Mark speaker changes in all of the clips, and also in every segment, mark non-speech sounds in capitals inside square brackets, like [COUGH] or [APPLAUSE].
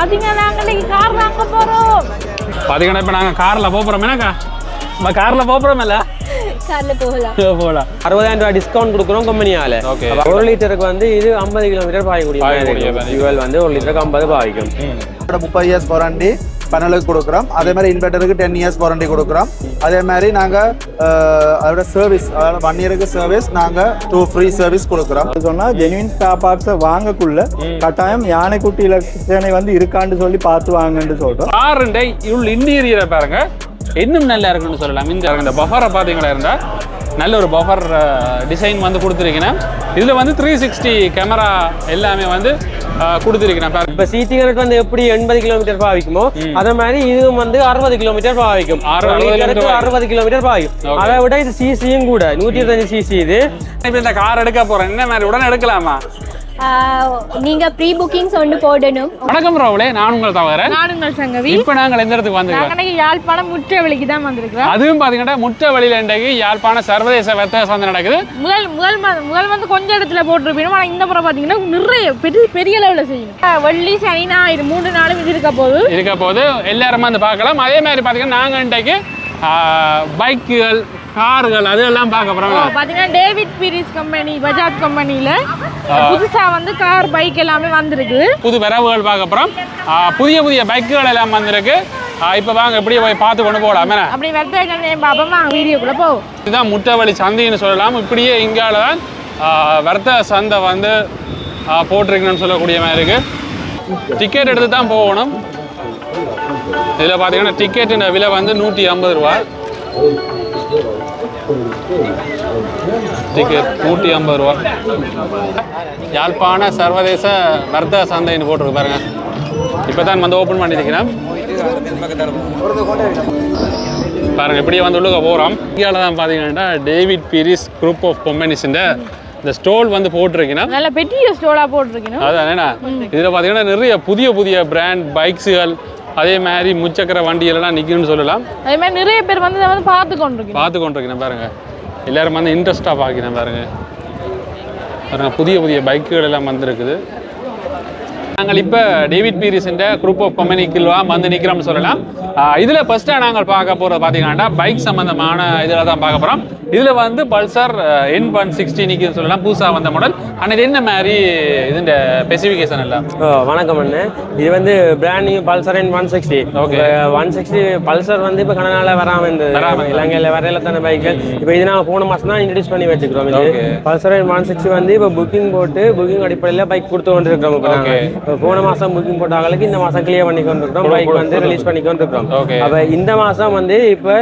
Speaker 1: பாத்தீங்கன்னா நாங்க இன்னைக்கு கார் வாங்க போறோம்.
Speaker 2: பாத்தீங்கன்னா இப்போ நாங்கள் காரில் என்னக்கா? நம்ம காரில்
Speaker 1: போகலாம்.
Speaker 2: போகலாம்.
Speaker 3: அறுபதாயிரம் ரூபாய் டிஸ்கவுண்ட் கொடுக்குறோம் கம்பெனியால. ஒரு லிட்டருக்கு வந்து இது ஐம்பது கிலோமீட்டர் பாயக்கூடிய. ஃபியூவல் வந்து ஒரு லிட்டருக்கு ஐம்பது பாய்க்கும்.
Speaker 4: முப்பது இயர்ஸ் வாரண்டி பனலுக்கு கொடுக்குறோம். அதே மாதிரி இன்வெர்டருக்கு டென் இயர்ஸ் வாரண்டி கொடுக்குறோம். அதே மாதிரி நாங்கள் அதோட சர்வீஸ் அதாவது ஒன் இயருக்கு சர்வீஸ் நாங்கள் டூ ஃப்ரீ சர்வீஸ் கொடுக்குறோம்.
Speaker 5: சொன்னா ஜெனுவின் ஸ்டார் பார்க்ஸை வாங்கக்குள்ள கட்டாயம் யானைக்குட்டி இலட்சணை வந்து இருக்கான்னு சொல்லி பார்த்து வாங்கன்னு சொல்றோம்.
Speaker 2: காருண்டை உள்ள இன்டீரியரை பாருங்க. இன்னும் நல்லா இருக்குன்னு சொல்லலாம். இந்த பஃபரை பார்த்தீங்களா இருந்தா நல்ல ஒரு பஃபர் டிசைன் வந்து கொடுத்துருக்கீங்கன்னா இதில் வந்து த்ரீ சிக்ஸ்டி கேமரா எல்லாமே வந்து கொடுத்துருக்கேன் பாருங்க
Speaker 3: இப்ப கனெக்ட் வந்து எப்படி எண்பது கிலோமீட்டர் பாவிக்குமோ அதே மாதிரி இதுவும் வந்து அறுபது கிலோமீட்டர் பாவிக்கும்.
Speaker 2: அறுபது
Speaker 3: கிலோமீட்டர் பாவிக்கும். அதை விட இது சிசியும் கூட நூற்றி இருபத்தஞ்சு சிசி இது.
Speaker 2: இப்போ இந்த கார் எடுக்க போகிறேன் என்ன மாதிரி? உடனே எடுக்கலாமா?
Speaker 1: நீங்க ப்ரீ புக்கிங்ஸ் ஒன்று போடணும்.
Speaker 2: வணக்கம் ராவுலே நான் உங்கள் தவிர
Speaker 6: நானுங்கள் சங்கவி.
Speaker 2: இப்போ நாங்கள் எந்த இடத்துக்கு வந்துருக்கோம்
Speaker 6: யாழ்ப்பாணம் முற்றவெளிக்கு தான் வந்திருக்கிறோம்.
Speaker 2: அதுவும் பார்த்தீங்கன்னா முட்டை வழியில் இன்றைக்கு யாழ்ப்பாண சர்வதேச வர்த்தக சந்தை நடக்குது.
Speaker 6: முதல் முதல் ம- முதல் வந்து கொஞ்சம் இடத்துல போட்டிருப்பீங்க ஆனால் இந்த முறை பார்த்தீங்கன்னா நிறைய பெரிய பெரிய லெவலில் செய்யும் வெள்ளி சனி ஞாயிறு மூணு நாளும் இது இருக்க போது
Speaker 2: இருக்க போது எல்லாருமே வந்து பார்க்கலாம். அதே மாதிரி பார்த்தீங்கன்னா நாங்கள் இன்றைக்கு பைக்குகள் கார்கள் அதெல்லாம் பார்க்க போகிறோம்
Speaker 6: பார்த்தீங்கன்னா டேவிட் பீரிஸ் கம்பெனி பஜாஜ் கம்பெனியில் புதுசாக வந்து கார் பைக் எல்லாமே வந்திருக்கு.
Speaker 2: புது வரவுகள் பார்க்க போகிறோம் புதிய புதிய பைக்குகள் எல்லாம் வந்திருக்கு. இப்போ வாங்க எப்படியே போய் பார்த்து கொண்டு போகலாம். என்ன?
Speaker 6: அப்படி வெர்த்தேஜன் பாப்போம்? வீடியோக்குள்ளே போவோம்
Speaker 2: இதுதான் முட்டைவழி சந்தைன்னு சொல்லலாம். இப்படியே இங்கால தான் வர்த்தக சந்தை வந்து ஆ, போட்டிருக்கணும்னு சொல்லக்கூடிய மாதிரி இருக்குது டிக்கெட் எடுத்து தான் போகணும். இதில் பார்த்தீங்கன்னா டிக்கெட்டின் விலை வந்து நூற்றி ஐம்பது ரூபா. டிக்கெட் நூற்றி ஐம்பது ரூபா. யாழ்ப்பாண சர்வதேச வர்த்தக சந்தைன்னு போட்டிருக்கு பாருங்க. இப்போ தான் வந்து ஓப்பன் பண்ணியிருக்கிறேன் பாருங்க இப்படியே வந்து உள்ளுக்க போகிறோம் இந்தியாவில் தான் பார்த்தீங்கன்னா டேவிட் பீரிஸ் குரூப் ஆஃப் கம்பெனிஸுன்ற இந்த ஸ்டோல் வந்து போட்டிருக்கீங்கன்னா
Speaker 6: நல்ல பெரிய ஸ்டோலாக போட்டிருக்கணும்
Speaker 2: அதான் என்ன இதில் பார்த்தீங்கன்னா நிறைய புதிய புதிய பிராண்ட் பைக்ஸுகள் அதே மாதிரி முச்சக்கர வண்டிகளெல்லாம் நிற்குன்னு சொல்லலாம்.
Speaker 6: அதே மாதிரி நிறைய பேர் வந்து வந்து பார்த்து கொண்டிருக்கணும்
Speaker 2: பார்த்து கொண்டிருக்கிறேன் பாருங்க. எல்லாரும் வந்து இன்ட்ரெஸ்டாக பார்க்கிறேன் பாருங்க. பாருங்க புதிய புதிய பைக்குகள் எல்லாம் வந்திருக்குது. நாங்கள் இப்போ டேவிட் பீரிஸிൻ്റെ குரூப் ஆஃப் கம்பெனிக்குலாம் வந்து நிற்கிறோம்னு சொல்லலாம். இதில் ஃபஸ்ட்டாக நாங்கள் பார்க்க போகிறது பார்த்தீங்கன்னா பைக் சம்மந்தமான இதில் தான் பார்க்க போகிறோம் இதில் வந்து பல்சர் என் ஒன் சிக்ஸ்டி நிற்குதுன்னு சொல்லலாம். புதுசாக வந்த மாடல் ஆனால் இது என்ன மாதிரி இதுன்ற ஸ்பெசிஃபிகேஷன்
Speaker 3: ஓ, வணக்கம் அண்ணே. இது வந்து brand new Pulsar N one sixty
Speaker 2: Okay.
Speaker 3: One sixty Pulsar வந்து இப்போ கனநாள வராம இருந்தது.
Speaker 2: வராம இருந்தது.
Speaker 3: இலங்கையில் வரையில தானே பைக்கள் இப்போ இது நாங்கள் போன மாதம் தான் இன்ட்ரடியூஸ் பண்ணி வச்சுக்கிறோம். இது. பல்சர் இன் ஒன் சிக்ஸ்டி வந்து இப்போ புக்கிங் போட்டு புக்கிங் அடிப்படையில் பைக் கொடுத்து கொண்டு இருக்கிறோம் இப்போ போன மாதம் புக்கிங் போட்ட ஆளுக்கு இந்த மாதம் கிளியர் பண்ணி கொண்டு இருக்கிறோம் பைக் வந்து ரிலீஸ் பண்ணி கொண்டு இருக்கிறோம். அப்போ இந்த மாதம் வந்து இப்போ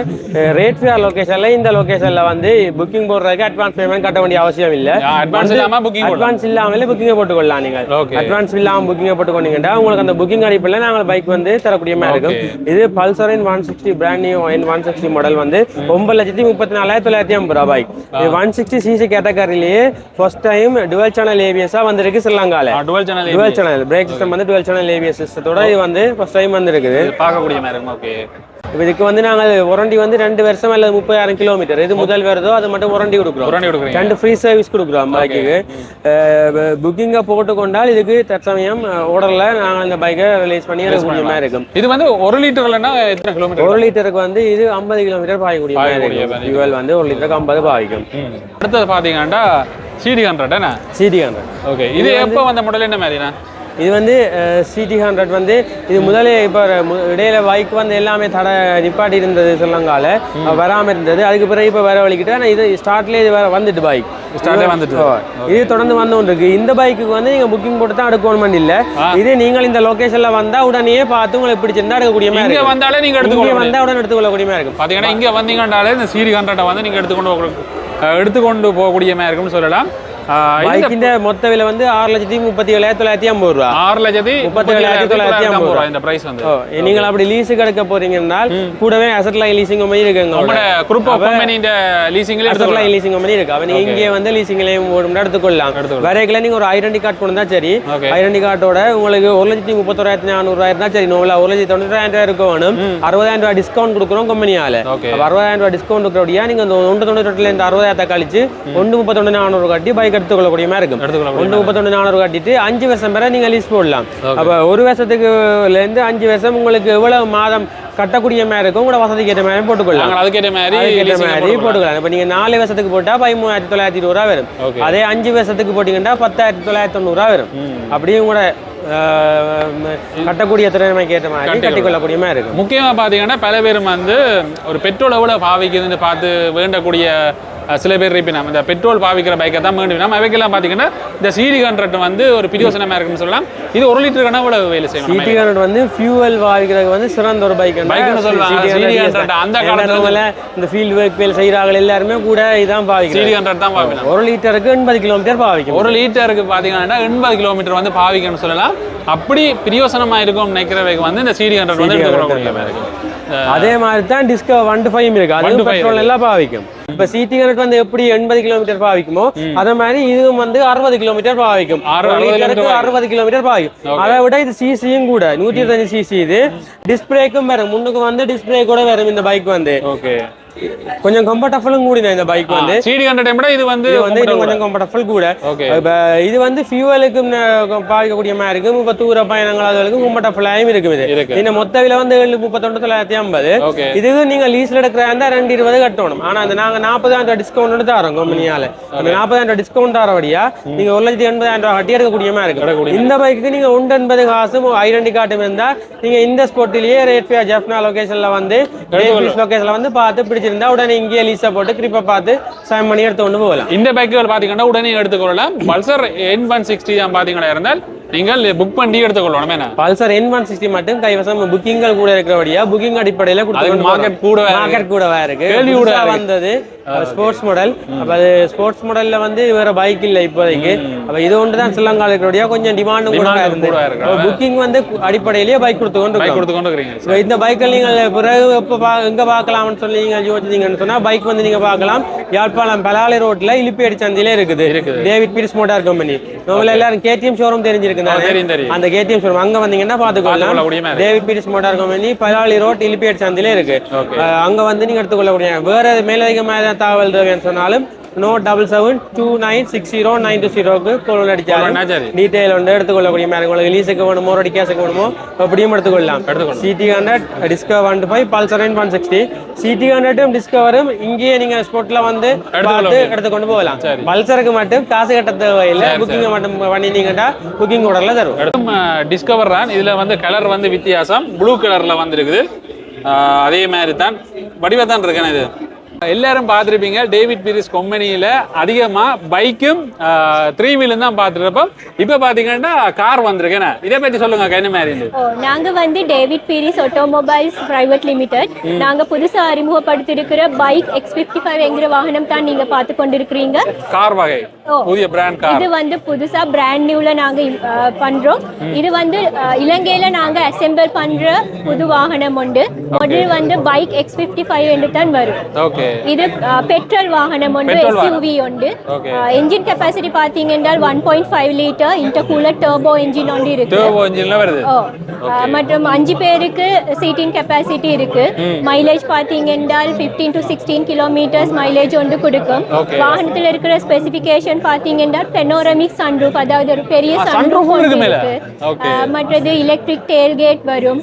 Speaker 3: ரேட் ஃபேர் லொக்கேஷனில் இந்த லொக்கேஷனில் வந்து புக்கிங் போடுறதுக்கு அட்வான்ஸ் பேமெண்ட் கட்ட வேண்டிய அவசியம் இல்லை.
Speaker 2: advance இல்லாம booking போடலாம்.
Speaker 3: அட்வான்ஸ் இல்லாமலே புக்கிங்கை போட்டுக்கொள்ளலாம் நீங்கள். அட்வான்ஸ் இல்லாமல் புக்கிங்கை போட்டுக்கொண்டீங்கன்னா உங்களுக்கு அந்த புக்கிங் அடிப்பில் நாங்கள் பைக் வந்து தரக்கூடிய மாதிரி இருக்கும் இது Pulsar N one sixty brand new one sixty model வந்து ஒன்பது லட்சத்தி முப்பத்தி நாலாயிரத்தி தொள்ளாயிரத்தி ஐம்பது ரூபா பைக் இது ஒன் சிக்ஸ்டி சிசி கேட்டகரிலேயே ஃபர்ஸ்ட் டைம் டுவல் சேனல் ஏபிஎஸ்ஸாக வந்திருக்கு ஸ்ரீலங்கால.
Speaker 2: Dual channel
Speaker 3: dual channel brake system வந்து டுவெல் சேனல் ஏபிஎஸ் சிஸ்டத்தோட இது வந்து ஃபர்ஸ்ட் டைம் வந்திருக்குது.
Speaker 2: பார்க்கக்கூடிய மாதிரி ஓகே.
Speaker 3: இப்ப இதுக்கு வந்து நாங்கள் வாரண்டி வந்து ரெண்டு வருஷம் அல்லது முப்பதாயிரம் கிலோமீட்டர் இது முதல் வருதோ அது மட்டும் வாரண்டி கொடுக்குறோம்.
Speaker 2: உடனே கொடுக்குறீங்க.
Speaker 3: ரெண்டு ஃப்ரீ சர்வீஸ் கொடுக்குறோம் பைக்குக்கு புக்கிங்கை போட்டு கொண்டால் இதுக்கு தற்சமயம் ஆர்டரில் நாங்கள் இந்த பைக்கை ரிலீஸ் பண்ணி எடுக்கக்கூடிய மாதிரி இருக்கும்.
Speaker 2: இது வந்து ஒரு எத்தனை கிலோமீட்டர்
Speaker 3: ஒரு லிட்டருக்கு வந்து இது ஐம்பது கிலோமீட்டர் பாயக்கூடிய மாதிரி இருக்கும். ஃபியூவல் வந்து ஒரு லிட்டருக்கு ஐம்பது பாய்க்கும்.
Speaker 2: அடுத்தது பார்த்தீங்கன்னா சிடி ஹண்ட்ரட் என்ன?
Speaker 3: சிடி ஹண்ட்ரட்
Speaker 2: ஓகே இது எப்போ வந்த மாடல் என்ன மாதிரிண்ணா?
Speaker 3: இது வந்து சிடி ஹண்ட்ரட் வந்து இது முதலே இப்போ இடையில பைக் வந்து எல்லாமே தடை நிப்பாட்டி இருந்தது சொல்லங்கால வராமல் இருந்தது அதுக்கு பிறகு இப்போ வர வலிக்கிட்டு ஆனால் இது ஸ்டார்ட்லேயே இது வர வந்துட்டு பைக்
Speaker 2: ஸ்டார்ட்லேயே வந்துட்டு.
Speaker 3: இது தொடர்ந்து வந்து கொண்டு இருக்கு இந்த பைக்குக்கு வந்து நீங்கள் புக்கிங் போட்டு தான் எடுக்கணும் இல்லை. இது நீங்கள் இந்த லொகேஷன்ல வந்தா உடனே பார்த்து உங்களுக்கு பிடிச்சிருந்தா எடுக்கக்கூடிய மாதிரி
Speaker 2: இங்க. வந்தாலே நீங்க
Speaker 3: இங்கே
Speaker 2: எடுத்துக்கொள்ள
Speaker 3: வந்தா உடனே எடுத்துக்கொள்ளக்கூடிய மாதிரி இருக்கும்.
Speaker 2: பார்த்தீங்கன்னா இங்கே வந்தீங்கன்னாலே இந்த சீரி ஹண்ட்ரட்டை வந்து நீங்கள் எடுத்துக்கொண்டு எடுத்துக்கொண்டு போகக்கூடிய மாதிரி இருக்கும்னு சொல்லலாம். அஹ் இந்த
Speaker 3: பைக்கின் மொத்த விலை வந்து ஆறு லட்சத்தி முப்பத்தி ஏழாயிரத்தி தொள்ளாயிரத்தி ஐம்பது ரூபா.
Speaker 2: ஆறு லட்சத்தி
Speaker 3: முப்பத்தி ஏழாயிரத்தி தொள்ளாயிரத்தி ஐம்பது ரூபா.
Speaker 2: இந்த பிரைஸ் வந்து.
Speaker 3: நீங்கள் அப்படி லீஸுக்கு எடுக்க போறீங்கன்னா கூடவே அசட் லைன் லீசிங் கம்பெனி இருக்குங்க
Speaker 2: உங்களோட குரூப் ஆஃப் கம்பெனி இந்த லீசிங்ல
Speaker 3: அசட் லைன் லீசிங் கம்பெனி இருக்கு. அவன் இங்கே வந்து லீசிங்லையும் எடுத்துக்கொள்ளலாம். வரைக்கல நீங்க ஒரு ஐடென்டி கார்டு கொண்டு தான் சரி. ஐடென்டி கார்டோட உங்களுக்கு ஒரு லட்சத்தி முப்பத்தோராயிரத்தி நானூறு தான் சரி. நோவில் ஒரு லட்சத்தி தொண்ணூறாயிரம் ரூபாய் இருக்க வேணும். அறுபதாயிரம் ரூபாய் டிஸ்கவுண்ட் கொடுக்குறோம் கம்பெனியால அறுபதாயிரம் ரூபாய் டிஸ்கவுண்ட் இருக்கிறபடியா நீங்க ஒன்று தொண்ணூற்றி இந்த அறுபதாயிரத்தை கழிச்சு ஒன்று முப்பத்தொன்று நானூறு கட்டி பைக் எடுத்துக்கொள்ளக்கூடிய மாதிரி இருக்கும். ஒன்று முப்பத்தொன்று நானூறு கட்டிட்டு அஞ்சு வருஷம் வரை நீங்கள் லீஸ் போடலாம். அப்போ ஒரு வருஷத்துக்குலேருந்து அஞ்சு வருஷம் உங்களுக்கு எவ்வளவு மாதம் கட்டக்கூடிய மாதிரி இருக்கும் உங்களோட வசதிக்கு ஏற்ற மாதிரி போட்டுக்கொள்ளலாம்.
Speaker 2: அதுக்கேற்ற மாதிரி leasing
Speaker 3: மாதிரி
Speaker 2: போட்டுக்கலாம்.
Speaker 3: இப்போ நீங்கள் நாலு வருஷத்துக்கு போட்டால் பதிமூவாயிரத்தி தொள்ளாயிரத்தி இருபது ரூபா வரும். அதே அஞ்சு வருஷத்துக்கு போட்டிங்கன்னா பத்தாயிரத்தி தொள்ளாயிரத்தி தொண்ணூறுரூவா வரும். அப்படியே கூட கட்டக்கூடிய திறமைக்கு ஏற்ற மாதிரி. கட்டிக்கொள்ளக்கூடிய மாதிரி இருக்கும்.
Speaker 2: முக்கியமா பாத்தீங்கன்னா பல பேரும் வந்து ஒரு பெட்ரோல் எவ்வளவு பாவிக்குதுன்னு பார்த்து வேண்டக்கூடிய சில பேர் இருப்பினா இந்த பெட்ரோல் பாவிக்கிற பைக்கை தான் வேண்டுவினா அவைக்கெல்லாம் பாத்தீங்கன்னா இந்த சிடி கண்ட்ரட் வந்து ஒரு பிரியோசனமா இருக்குன்னு சொல்லலாம். இது ஒரு லிட்டர் கணக்கு எவ்வளவு வேலை செய்யணும்
Speaker 3: சிடி ஹண்ட்ரட் வந்து ஃபியூவல் வாங்கிக்கிறதுக்கு வந்து சிறந்த ஒரு பைக்
Speaker 2: பைக்னு சொல்லுவாங்க. CD 100 அந்த காலத்துல
Speaker 3: இந்த ஃபீல்டு ஒர்க் வேல் செய்கிறாங்க எல்லாருமே கூட இதான்
Speaker 2: சிடி
Speaker 3: பாவிக்கிறாங்க
Speaker 2: கண்ட்ரட் தான் பாவிக்கணும்
Speaker 3: ஒரு லிட்டருக்கு எண்பது கிலோமீட்டர் பாவிக்கும்
Speaker 2: ஒரு லிட்டருக்கு பாத்தீங்கன்னா எண்பது கிலோமீட்டர் வந்து பாவிக்கணும்னு சொல்லலாம். அப்படி பிரியோசனமா இருக்கும்னு நினைக்கிறவைக்கு வந்து இந்த சிடி கண்ட்ரட் வந்து எடுத்துக்கொள்ளக்கூடிய இருக்கும்
Speaker 3: அதே மாதிரி தான். டிஸ்கவர் ஒன் டு ஃபைவ் இருக்கு. அது
Speaker 2: 125
Speaker 3: பெட்ரோல் எல்லாம் பாவிக்கும். இப்ப சிடி கணக்கு வந்து எப்படி எண்பது கிலோமீட்டர் பாவிக்குமோ அதே மாதிரி இதுவும் வந்து அறுபது கிலோமீட்டர் பாவிக்கும்.
Speaker 2: அறுபது
Speaker 3: கிலோமீட்டர் பாவிக்கும். அதை விட இது சிசியும் கூட நூற்றி இருபத்தஞ்சு சிசி இது. டிஸ்பிளேக்கும் வரும். முன்னுக்கு வந்து டிஸ்பிளே கூட வரும் இந்த பைக் வந்து.
Speaker 2: ஓகே
Speaker 3: கொஞ்சம் கம்ஃபர்டபுளும் கூடின இந்த பைக் வந்து.
Speaker 2: சிடி கண்ட்ரட் விட இது வந்து
Speaker 3: இது வந்து இன்னும் கொஞ்சம் கம்ஃபர்டபுள் கூட. இது வந்து ஃபியூவலுக்கு பாவிக்கக்கூடிய மாதிரி இருக்கும் இப்ப தூர பயணங்கள் அதுகளுக்கும் கம்ஃபர்டபுளாயும் இருக்கும் இது. இந்த மொத்த விலை வந்து ஏழு முப்பத்தொன்று தொள்ளாயிரத்தி ஐம்பது. இதுக்கு நீங்க லீஸ்ல எடுக்கிற இருந்தா ரெண்டு இருபது கட்டணும். ஆனா அந்த நாங்க நாற்பதாயிரம் டிஸ்கவுண்ட் தரோம் கம்பெனியால அந்த நாற்பதாயிரம் டிஸ்கவுண்ட் தரபடியா நீங்க ஒரு லட்சத்தி எண்பதாயிரம் ரூபாய் கட்டி எடுக்கக்கூடிய மாதிரி இருக்கும் இந்த பைக்கு நீங்க ஒன்று எண்பது காசும் ஐடென்டி கார்டும் இருந்தா நீங்க இந்த ஸ்போர்ட்டிலேயே ரேட் ஜெஃப்னா லொகேஷன்ல வந்து லொகேஷன்ல வந்து பார்த்து பிடிச்சிருந்தா உடனே இங்கேயே லீஸை போட்டு கிரிப்பை பார்த்து சைன் பண்ணி எடுத்து கொண்டு போகலாம்.
Speaker 2: இந்த பைக்குகள் பாத்தீங்கன்னா உடனே எடுத்துக்கொள்ளலாம். பல்சர் என் ஒன் சிக்ஸ்டி தான் பாத்தீங்கன்னா இருந்தால் நீங்கள் புக் பண்ணி எடுத்துக்கொள்ளணும். என்ன?
Speaker 3: பல்சர் என் ஒன் சிக்ஸ்டி மட்டும் கைவசம் புக்கிங்கள் கூட இருக்கிறபடியா புக்கிங் அடிப்படையில
Speaker 2: கூடவா இருக்கு.
Speaker 3: மார்க்கெட் கூடவா
Speaker 2: கூட இருக்கு.
Speaker 3: வந்தது ஸ்போர்ட்ஸ் மாடல் அப்ப அது ஸ்போர்ட்ஸ் மாடல்ல வந்து வேற பைக் இல்ல இப்போதைக்கு. அப்ப இது ஒன்று தான் இருக்கிறபடியா கொஞ்சம் டிமாண்டும் கூட இருந்து. புக்கிங் வந்து அடிப்படையிலேயே பைக் கொடுத்து கொண்டு
Speaker 2: பைக். கொடுத்து கொண்டு
Speaker 3: இந்த பைக்கில் நீங்கள் பிறகு எப்போ பா எங்கே பார்க்கலாம்னு சொல்லி நீங்கள் யோசிச்சீங்கன்னு சொன்னால் பைக் வந்து நீங்கள் பார்க்கலாம். யாழ்ப்பாணம் பலாலை ரோட்டில் இலிப்பேடி சந்தையிலே இருக்குது. டேவிட் பீரிஸ் மோட்டார் கம்பெனி நம்மள எல்லாரும் கேடிஎம் ஷோரூம் தெரிஞ்சிருக்கு. அந்த கேடிஎம் ஷோரூம் அங்கே வந்தீங்கன்னா
Speaker 2: இருக்கு.
Speaker 3: David Peiris motor company Palaly road இலிப்பேடி சந்தையிலே இருக்கு. அங்க வந்து நீங்க எடுத்துக்கொள்ளக்கூடிய வேற மேலதிகமாக தகவல் தேவைன்னு சொன்னாலும் no double seven two nine six zero nine two ஜீரோக்கு கோல் அடிச்சாலும். டீடைல் வந்து எடுத்துக்கொள்ளக்கூடிய மாதிரி உங்களுக்கு லீஸுக்கு வேணுமோ ஒரு கேஸுக்கு வேணுமோ அப்படியும் எடுத்துக்கொள்ளலாம். CD hundred Discover one five Pulsar nine one sixty CD ஹண்ட்ரடும் டிஸ்கவரும் இங்கேயே நீங்க ஸ்பாட்ல வந்து பார்த்து. எடுத்துக்கொண்டு போகலாம்.
Speaker 2: சரி.
Speaker 3: பல்சருக்கு மட்டும் காசு கட்ட தேவையில்லை. புக்கிங்கை மட்டும் பண்ணினீங்கன்னா புக்கிங் உடல தரும்.
Speaker 2: டிஸ்கவர் தான். இதுல வந்து கலர் வந்து வித்தியாசம். ப்ளூ கலர்ல வந்துருக்குது. அதே மாதிரி தான். வடிவா தான் இருக்கேன் இது? எல்லாரும் பார்த்துருப்பீங்க. டேவிட் பீரிஸ் கம்பெனியில் அதிகமாக பைக்கும் த்ரீ வீலும் தான் பார்த்துருப்போம் இப்போ பார்த்தீங்கன்னா கார் வந்திருக்கேன் இதை பற்றி சொல்லுங்க என்ன மாதிரி இருந்து
Speaker 1: ஓ நாங்க வந்து David Peiris automobiles private limited. நாங்க புதுசா அறிமுகப்படுத்தியிருக்கிற பைக் எக்ஸ் ஃபிஃப்டி ஃபைவ் என்கிற வாகனம் தான் நீங்க பார்த்து கொண்டிருக்கிறீங்க.
Speaker 2: கார் வகை. புதிய பிராண்ட் கார்
Speaker 1: இது வந்து புதுசா பிராண்ட் நியூல நாங்க அஹ், பண்றோம். இது வந்து இலங்கையில நாங்க அசெம்பிள் பண்ற புது வாகனம் உண்டு. மாடல் வந்து பைக் எக்ஸ் ஃபிஃப்டி ஃபைவ் என்று தான் வரும்.
Speaker 2: ஓகே.
Speaker 1: இது பெட்ரோல் வாகனம்
Speaker 2: வாகனம்.
Speaker 1: எஸ்யூவி உண்டு
Speaker 2: Okay.
Speaker 1: என்ஜின் கெப்பாசிட்டி பாத்தீங்க என்றால் one point five litre intercooler turbo engine ஒன்று இருக்கு மற்றும் அஞ்சு பேருக்கு சீட்டிங் கெப்பாசிட்டி இருக்கு மைலேஜ் பாத்தீங்க என்றால் 15 டு சிக்ஸ்டீன் கிலோமீட்டர்ஸ் மைலேஜ் ஒன்று கொடுக்கும். வாகனத்தில் இருக்கிற ஸ்பெசிஃபிகேஷன் பாத்தீங்க என்றால் பெனோரமிக் சன்ரூஃப் அதாவது ஒரு பெரிய ஒன்று
Speaker 2: இருக்கு
Speaker 1: மற்றது எலக்ட்ரிக் டேல் கேட் வரும்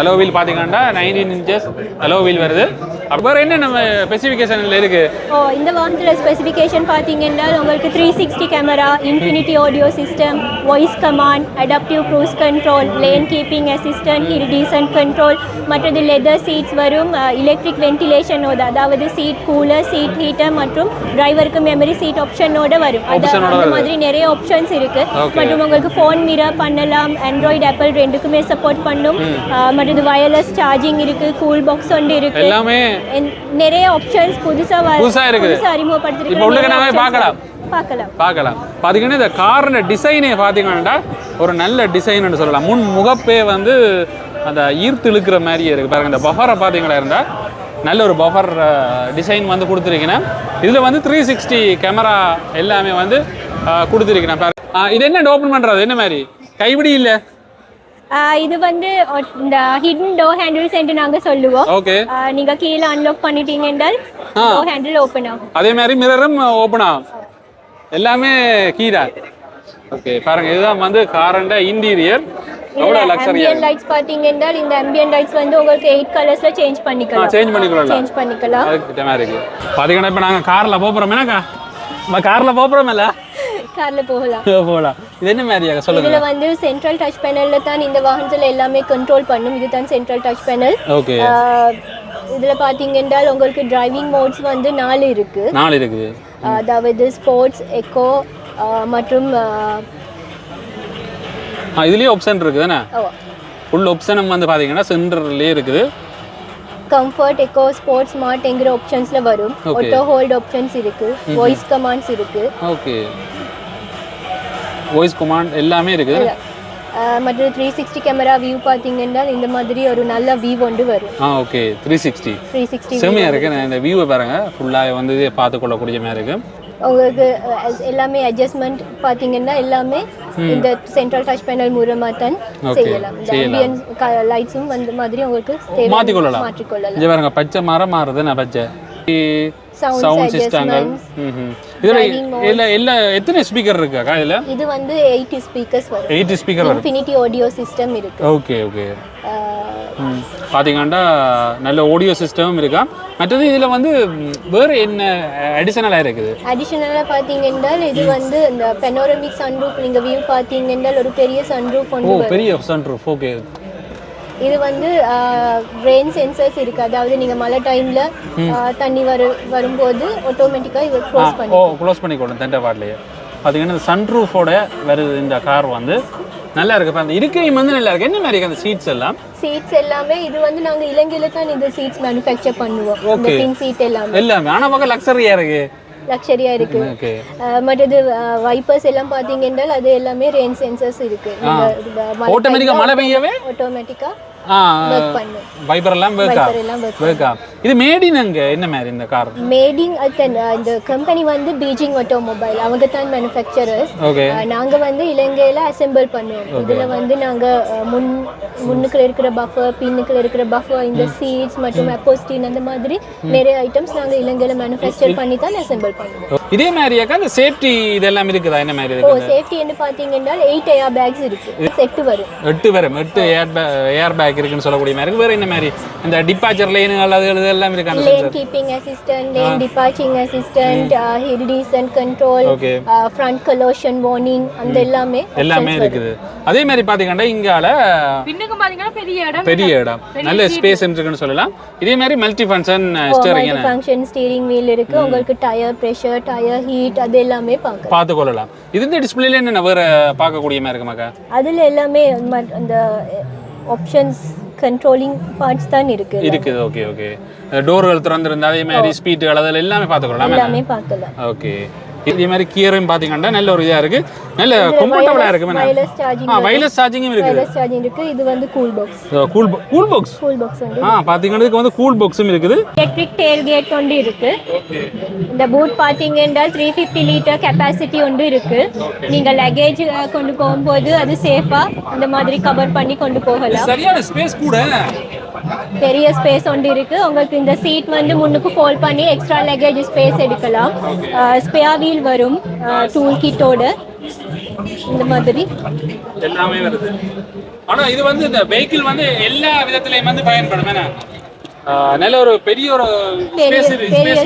Speaker 2: அலோ வீல் பார்த்தீங்கன்னா நைன்டீன் இன்ச்சஸ் அலோ வீல் வருது அப்புறம் என்ன நம்ம ஸ்பெசிஃபிகேஷனில் இருக்கு.
Speaker 1: ஓ இந்த வாகனத்தில் ஸ்பெசிஃபிகேஷன் பார்த்தீங்கன்னா உங்களுக்கு three sixty camera Infinity audio system voice command adaptive cruise control lane keeping assistant hill descent control மற்றது லெதர் சீட்ஸ் வரும் எலக்ட்ரிக் வென்டிலேஷனோட அதாவது சீட் கூலர் சீட் ஹீட்டர் மற்றும் டிரைவருக்கு மெமரி சீட் ஆப்ஷனோட வரும். அந்த. மாதிரி நிறைய ஆப்ஷன்ஸ் இருக்கு. மற்றும் உங்களுக்கு ஃபோன் மிரர் பண்ணலாம் ஆண்ட்ராய்டு ஆப்பிள் ரெண்டுக்குமே சப்போர்ட் பண்ணும். மற்றது வயர்லெஸ் சார்ஜிங் இருக்கு கூல் பாக்ஸ் ஒன்று இருக்கு.
Speaker 2: எல்லாமே
Speaker 1: நிறைய ஆப்ஷன்ஸ் புதுசா வ-
Speaker 2: புதுசா இருக்குது.
Speaker 1: புதுசா அறிமுகப்படுத்திருக்கிற
Speaker 2: இப்போ உள்ள
Speaker 1: நிறைய
Speaker 2: கனவே
Speaker 1: options
Speaker 2: பார்க்கலாம்.
Speaker 1: பார்க்கலாம்.
Speaker 2: பார்க்கலாம். பார்த்தீங்கன்னா இந்த காரோட டிசைனே பார்த்தீங்கன்னா ஒரு நல்ல டிசைன்னு சொல்லலாம். முன் முகப்பே வந்து அந்த ஈர்த்து இழுக்கிற மாதிரியே இருக்குது பாருங்க இந்த பஃபரை பார்த்தீங்களா இருந்தால் நல்ல ஒரு பஃபர் டிசைன் வந்து கொடுத்துருக்கீங்க இதில் வந்து த்ரீ சிக்ஸ்டி கேமரா எல்லாமே வந்து கொடுத்துருக்கேன் பாருங்க ஆ, இது என்ன ஓப்பன் பண்ணுறது என்ன மாதிரி? கைப்பிடி இல்லை?
Speaker 1: இது வந்து இந்த ஹிடன் டோ ஹேண்டில்ஸ் என்று நாங்க சொல்லுவோம்.
Speaker 2: ஓகே
Speaker 1: நீங்க கீழே அன்லாக் பண்ணிட்டீங்க என்றால்
Speaker 2: ஆ.
Speaker 1: டோ ஹேண்டில் ஓப்பன் ஆகும்.
Speaker 2: அதே மாதிரி மிரரும் ஓப்பன் ஆகும். எல்லாமே கீழே. ஓகே பாருங்க இதுதான் வந்து காரண்ட இன்டீரியர் எவ்வளோ லக்ஸரியா
Speaker 1: லைட்ஸ் பாத்தீங்க என்றால் இந்த ambient லைட்ஸ் வந்து உங்களுக்கு எயிட் கலர்ஸ்ல சேஞ்ச் பண்ணிக்கலாம்.
Speaker 2: சேஞ்ச் பண்ணிக்கலாம்
Speaker 1: சேஞ்ச் பண்ணிக்கலாம்.
Speaker 2: அதுக்கு மாதிரி இருக்கு. பாத்தீங்கன்னா இப்போ நாங்கள் காரில் போகிறோம் என்னக்கா? நம்ம காரில் போகிறோம் இல்லை?
Speaker 1: கார்ல போகலாம். [LAUGHS]
Speaker 2: போகலாம். இது என்ன மாதிரியா சொல்லுங்க.
Speaker 1: இதுல வந்து சென்ட்ரல் டச் பேனல்ல தான் இந்த வாகனத்துல எல்லாமே கண்ட்ரோல் பண்ணும். இதுதான் சென்ட்ரல் டச் பேனல்
Speaker 2: ஓகே
Speaker 1: இதுல பாத்தீங்க என்றால் உங்களுக்கு டிரைவிங் மோட்ஸ் வந்து நாலு இருக்கு.
Speaker 2: நாலு இருக்குது.
Speaker 1: அதாவது ஸ்போர்ட்ஸ் எக்கோ மற்றும்
Speaker 2: இதுலேயே ஆப்ஷன் இருக்குது தானே? ஃபுல் ஆப்ஷனும் வந்து பார்த்தீங்கன்னா சென்டர்லேயே இருக்குது.
Speaker 1: கம்ஃபர்ட் எக்கோ ஸ்போர்ட்ஸ் ஸ்மார்ட்ங்கிற ஆப்ஷன்ஸ்ல வரும். ஆட்டோ ஹோல்ட் ஆப்ஷன்ஸ் இருக்கு. வாய்ஸ் கமாண்ட்ஸ் இருக்கு.
Speaker 2: ஓகே வாய்ஸ் கமாண்ட் எல்லாமே இருக்குது
Speaker 1: அஹ், மற்றும் த்ரீ சிக்ஸ்டி கேமரா வியூ பார்த்தீங்கன்னா இந்த மாதிரி ஒரு நல்ல வியூ ஒன்று வரும்.
Speaker 2: ஆ okay three sixty
Speaker 1: three sixty
Speaker 2: செம்மையாக இருக்கு. நான் இந்த வியூவை பாருங்க. ஃபுல்லாக வந்து பார்த்து கொள்ளக்கூடிய மாதிரி இருக்கு.
Speaker 1: உங்களுக்கு எல்லாமே அட்ஜஸ்ட்மெண்ட் பார்த்தீங்கன்னா எல்லாமே இந்த சென்ட்ரல் டச் பேனல் மூலமாக தான் செய்யலாம். ஆம்பியன்ஸ் லைட்ஸும் வந்து மாதிரி உங்களுக்கு
Speaker 2: மாற்றிக்கொள்ளலாம்.
Speaker 1: மாற்றிக்கொள்ளலாம்.
Speaker 2: பச்சை மரம் மாறுது நான் பச்சை. சவுண்ட் சிஸ்டங்கள் இதில். இல்லை இல்லை எத்தனை ஸ்பீக்கர் இருக்காக்கா இதில்
Speaker 1: இது வந்து எயிட்டி ஸ்பீக்கர்ஸ் வரும்.
Speaker 2: எயிட் ஸ்பீக்கர் வரும்.
Speaker 1: இன்ஃபினிட்டி ஆடியோ சிஸ்டம் இருக்கு.
Speaker 2: ஓகே ஓகே பார்த்தீங்கன்னா நல்ல ஆடியோ சிஸ்டமும் இருக்கா? மற்றது இதில் வந்து வேறு என்ன அடிஷனலாக இருக்குது?
Speaker 1: அடிஷனலாக பார்த்தீங்கன்னா இது வந்து இந்த பெனோரமிக் சன்ரூஃப் நீங்க வியூ பார்த்தீங்கன்னா ஒரு பெரிய சன்ரூஃப் ஒன்று
Speaker 2: பெரிய சன் ரூஃப் ஓகே
Speaker 1: இது வந்து ரெயின் சென்சர்ஸ் இருக்கு. அதாவது நீங்க மழை டைம்ல தண்ணி வரு வரும்போது ஆட்டோமேட்டிக்கா இது க்ளோஸ்
Speaker 2: ஓ
Speaker 1: பண்ணி
Speaker 2: க்ளோஸ் பண்ணிக்கொள்ளும் தென்ட வார்ட்லேயே. பார்த்தீங்கன்னா சன் ரூஃபோட வருது இந்த கார் வந்து. நல்லா இருக்கு அந்த இருக்கையும் வந்து நல்லா இருக்கு. என்ன மாதிரி அந்த சீட்ஸ் எல்லாம்?
Speaker 1: சீட்ஸ் எல்லாமே இது வந்து நாங்க இலங்கையில தான் இந்த சீட்ஸ் மேனுஃபேக்சர் பண்ணுவோம். இந்த. பின் சீட் எல்லாமே.
Speaker 2: எல்லாமே. ஆனால் பக்கம் லக்ஸரியா இருக்கு.
Speaker 1: லக்ஸரியா இருக்கு. அஹ், மற்றது வைப்பர்ஸ் எல்லாம் பார்த்தீங்கன்னா அது எல்லாமே ரெயின் சென்சர்ஸ் இருக்கு.
Speaker 2: ஆட்டோமேட்டிக்காக மழை பெய்யவே?
Speaker 1: ஆட்டோமேட்டிக்கா
Speaker 2: வைப்பர் எல்லாம் வேர்க்கா
Speaker 1: வைப்பர் எல்லாம் ஒர்க்
Speaker 2: வேர்க்கா இது மேடின் அங்கே என்ன மாதிரி இந்த கார்
Speaker 1: மேடிங் இந்த கம்பெனி வந்து பீஜிங் ஆட்டோமொபைல் அவங்க தான் மேனுஃபேக்சரர்ஸ் நாங்க வந்து இலங்கையில அசெம்பிள் பண்ணுவோம். இதுல வந்து நாங்க முன் முன்னுக்குள்ள இருக்கிற பஃபர் பின்னுக்குள்ள இருக்கிற பஃபர் இந்த சீட்ஸ் மற்றும் அப்போஸ்டின் அந்த மாதிரி நிறைய ஐட்டம்ஸ் நாங்க இலங்கையில மேனுஃபேக்சர் பண்ணி தான் அசெம்பிள் பண்ணுவோம்.
Speaker 2: இதே மாதிரியாக்கா அந்த சேஃப்டி இதெல்லாம் இருக்குதா? என்ன மாதிரி
Speaker 1: ஓ
Speaker 2: இருக்கு
Speaker 1: சேஃப்டி என்ன பாத்தீங்கன்னா எயிட் ஏர் பேக்ஸ் இருக்கு. செட்டு வரும்.
Speaker 2: எட்டு வரும். எட்டு ஏர் ஏர் பேக் இருக்குன்னு சொல்லக்கூடிய மாதிரி இருக்கு. வேற என்ன மாதிரி? இந்த டிபாச்சர் லைனுகள் அது இது எல்லாம் இருக்கு? அந்த
Speaker 1: lane keeping assistant lane departing assistant hill descent control front collision warning அந்த எல்லாமே
Speaker 2: எல்லாமே இருக்குது. அதே மாதிரி பாத்தீங்கன்னா இங்கால
Speaker 6: பின்னுக்கு பாத்தீங்கன்னா பெரிய இடம்
Speaker 2: பெரிய இடம். நல்ல ஸ்பேஸ் இருக்குன்னு சொல்லலாம். இதே மாதிரி multi function steering
Speaker 1: function steering wheel இருக்கு. உங்களுக்கு டயர் பிரஷர் டயர் ஹீட் அது எல்லாமே பார்க்கலாம்
Speaker 2: பார்த்து கொள்ளலாம் இது இந்த டிஸ்பிளேல என்ன வேற பார்க்கக்கூடிய மாதிரி இருக்குமாக்கா?
Speaker 1: அதுல எல்லாமே அந்த ஆப்ஷன்ஸ் கண்ட்ரோலிங் பார்ட்ஸ் தான் இருக்கு
Speaker 2: இருக்குது ஓகே ஓகே டோர்கள் திறந்திருந்தா அதே மாதிரி ஸ்பீட்டுகள் அதில் எல்லாமே பார்த்துக்கலாம்
Speaker 1: எல்லாமே பார்க்கலாம்
Speaker 2: ஓகே இதே மாதிரி கியரும் பார்த்தீங்கன்னா நல்ல ஒரு இதாக இருக்கு. நல்ல கம்ஃபர்டபுளாக இருக்கு
Speaker 1: வயர்லெஸ் சார்ஜிங்
Speaker 2: ஆ வயர்லெஸ் சார்ஜிங்கும் இருக்குது
Speaker 1: வயர்லெஸ் சார்ஜிங் இருக்கு. இது வந்து cool box
Speaker 2: cool cool box
Speaker 1: cool box
Speaker 2: ah பார்த்தீங்கன்னா இதுக்கு வந்து கூல் பாக்ஸும் இருக்குது.
Speaker 1: எலக்ட்ரிக் டேல் கேட் ஒன்று இருக்கு. இந்த பூட் பார்த்தீங்கன்னா த்ரீ ஃபிஃப்டி லிட்டர் கெப்பாசிட்டி ஒன்று இருக்கு. நீங்க லக்கேஜ் கொண்டு போகும்போது அது சேஃபா அந்த மாதிரி கவர் பண்ணி கொண்டு போகலாம்.
Speaker 2: சரியான ஸ்பேஸ் கூட.
Speaker 1: பெரிய ஸ்பேஸ் ஒன்று இருக்கு. உங்களுக்கு இந்த சீட் வந்து முன்னுக்கு ஃபோல்ட் பண்ணி எக்ஸ்ட்ரா லக்கேஜ் ஸ்பேஸ் எடுக்கலாம். ஸ்பேர் வீல் வரும் டூல் கிட்டோட இந்த மாதிரி.
Speaker 2: எல்லாமே வருது. ஆனா இது வந்து இந்த வெஹிக்கிள் வந்து எல்லா விதத்திலையும் வந்து பயன்படும் என்ன? நல்ல ஒரு பெரிய ஒரு
Speaker 1: பெரிய